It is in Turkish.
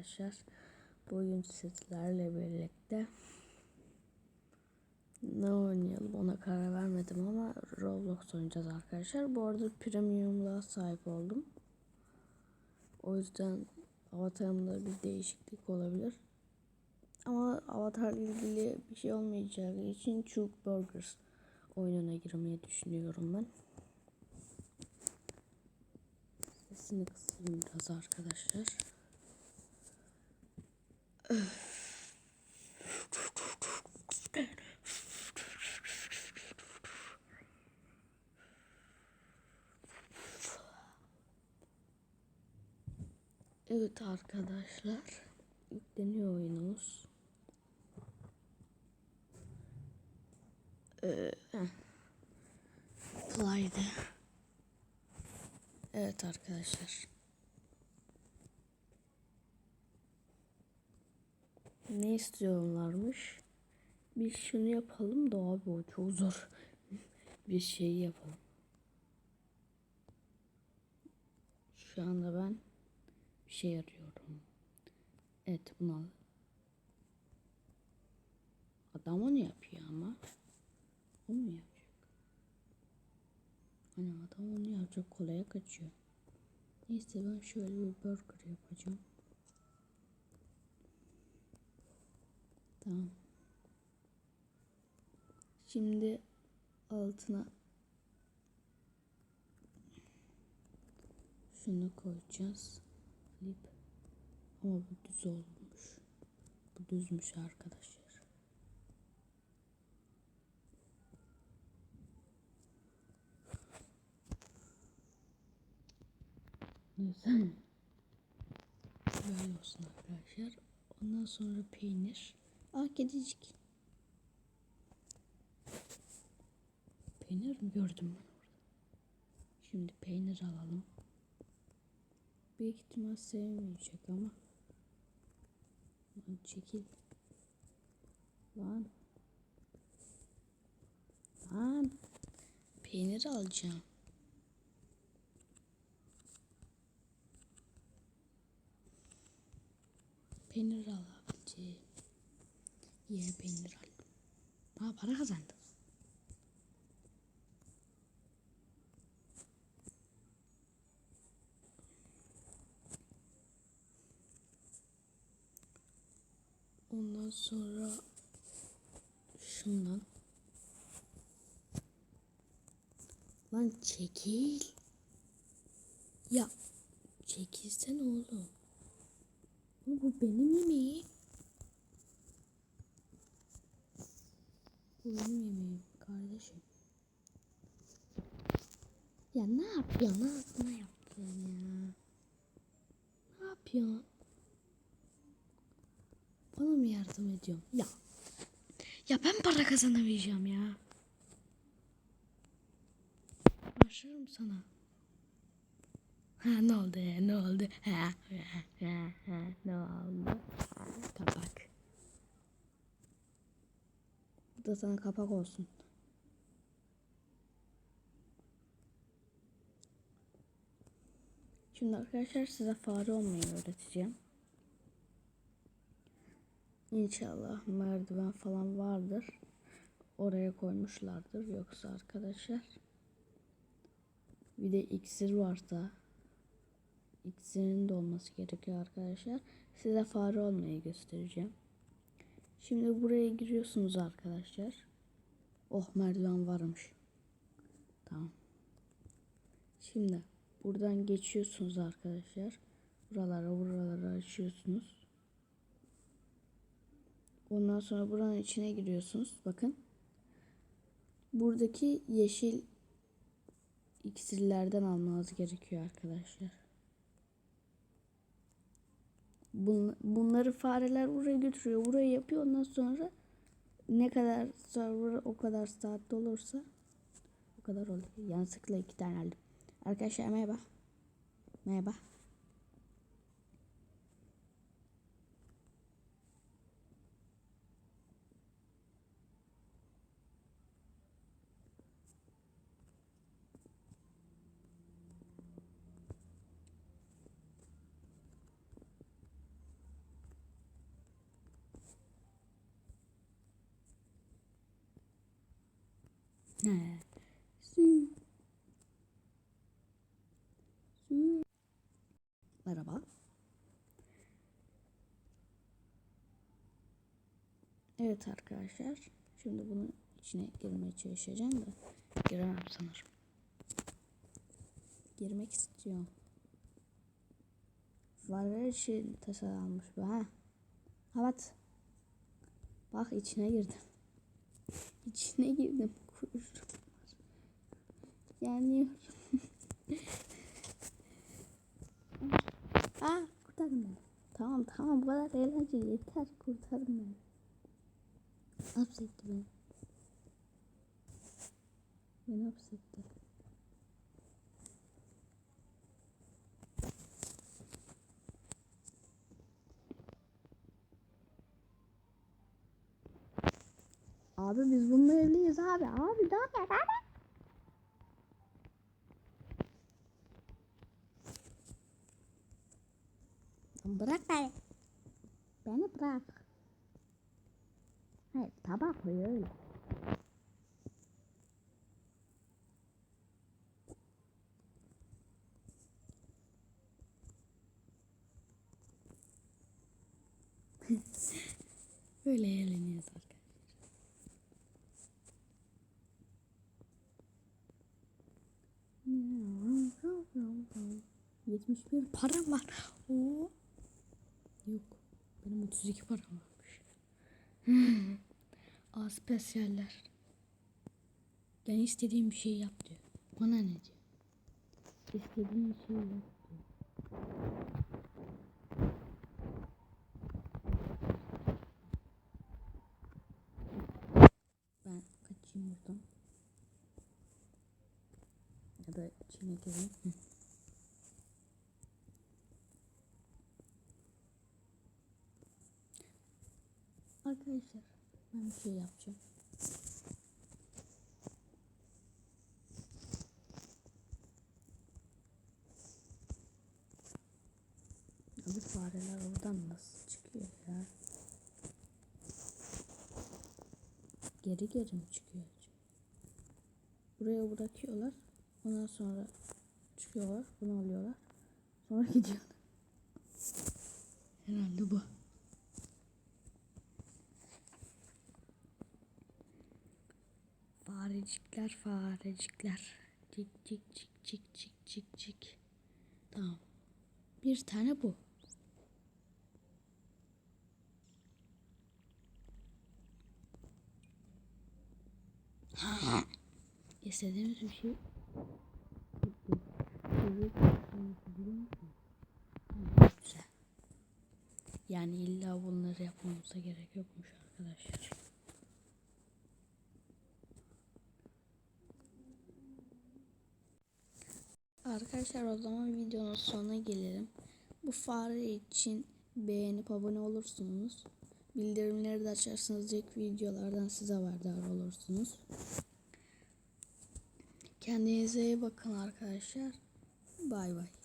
arkadaşlar. Bugün sizlerle birlikte ne oynayalım ona karar vermedim ama Roblox oynayacağız arkadaşlar. Bu arada premiumluğa sahip oldum. O yüzden avatarımda bir değişiklik olabilir. Ama avatarla ilgili bir şey olmayacağı için Chook Burgers oyununa girmeyi düşünüyorum ben. Sesini kısayım biraz arkadaşlar. Evet arkadaşlar. Yükleniyor oyunumuz. Ee. Fly'de. Evet arkadaşlar. Ne istiyorlarmış? Biz şunu yapalım da abi o çok zor. Bir şey yapalım. Şu anda ben bir şey arıyorum. Evet bunu al. Adam onu yapıyor ama. O mu yapacak? Hani adam onu yapacak kolaya kaçıyor. Neyse ben şöyle bir burger yapacağım. Tamam. Şimdi altına şunu koyacağız. Flip. Ama bu düz olmuş. Bu düzmüş arkadaşlar. Neyse. Böyle olsun arkadaşlar. Ondan sonra peynir. Aa kedicik. Peynir mi gördüm ben orada? Şimdi peynir alalım. Büyük ihtimal sevmeyecek ama. Lan çekil. Lan. Lan. Peynir alacağım. Peynir alabileceğim. Ye peynir al. Ha para kazandım. Ondan sonra şundan. Lan çekil. Ya çekilsen oğlum. Bu benim yemeğim. Benim yemeğim kardeşim. Ya ne yapıyorsun? Ağzına yaptın ya. Ne yapıyorsun? Bana mı yardım ediyorsun? Ya. Ya ben para kazanamayacağım ya. Başlarım sana. Ha ne oldu ya ne oldu? Ha, ha, ha, ha, ne oldu? Kapak. Bu da sana kapak olsun. Şimdi arkadaşlar size fare olmayı öğreteceğim. İnşallah merdiven falan vardır. Oraya koymuşlardır. Yoksa arkadaşlar bir de iksir varsa iksirin de olması gerekiyor arkadaşlar. Size fare olmayı göstereceğim. Şimdi buraya giriyorsunuz arkadaşlar. Oh merdiven varmış. Tamam. Şimdi buradan geçiyorsunuz arkadaşlar. Buralara buralara açıyorsunuz. Ondan sonra buranın içine giriyorsunuz. Bakın. Buradaki yeşil iksirlerden almanız gerekiyor arkadaşlar. Bunları fareler buraya götürüyor. Buraya yapıyor. Ondan sonra ne kadar server o kadar saatte olursa o kadar oluyor. Yanlışlıkla iki tane aldım. Arkadaşlar merhaba. Merhaba. Merhaba. Evet arkadaşlar. Şimdi bunun içine girmeye çalışacağım da giremem sanırım. Girmek istiyorum. Varver için tasarlanmış bu ha. Evet. Bak içine girdim. İçine girdim. Kuyruğum var. Yanıyorum. Aa kurtarın beni. Tamam tamam bu kadar eğlenceli yeter kurtarın beni. Hapsetti beni. Beni hapsetti. Abi biz bununla evliyiz abi. Abi ne abi? Bırak beni. Beni bırak. Hayır tabak koy öyle. Böyle eğleniyoruz arkadaşlar. Yetmiş bir param var. Oo. Yok. Benim 32 param varmış. Aa spesyaller. Yani istediğim bir şey yap diyor. Bana ne diyor? İstediğin bir şey yap diyor. Ben kaçayım buradan. Ya da içine gireyim. Arkadaşlar ben bir şey yapacağım. Abi fareler oradan nasıl çıkıyor ya? Geri geri mi çıkıyor? Buraya bırakıyorlar. Ondan sonra çıkıyorlar. Bunu alıyorlar. Sonra gidiyorlar. Herhalde bu. Farecikler farecikler. Cik cik cik cik cik cik cik. Tamam. Bir tane bu. İstediğimiz bir şey. Yani illa bunları yapmamıza gerek yokmuş arkadaşlar. Arkadaşlar o zaman videonun sonuna gelelim. Bu fare için beğenip abone olursunuz. Bildirimleri de açarsanız ilk videolardan size haberdar olursunuz. Kendinize iyi bakın arkadaşlar. Bay bay.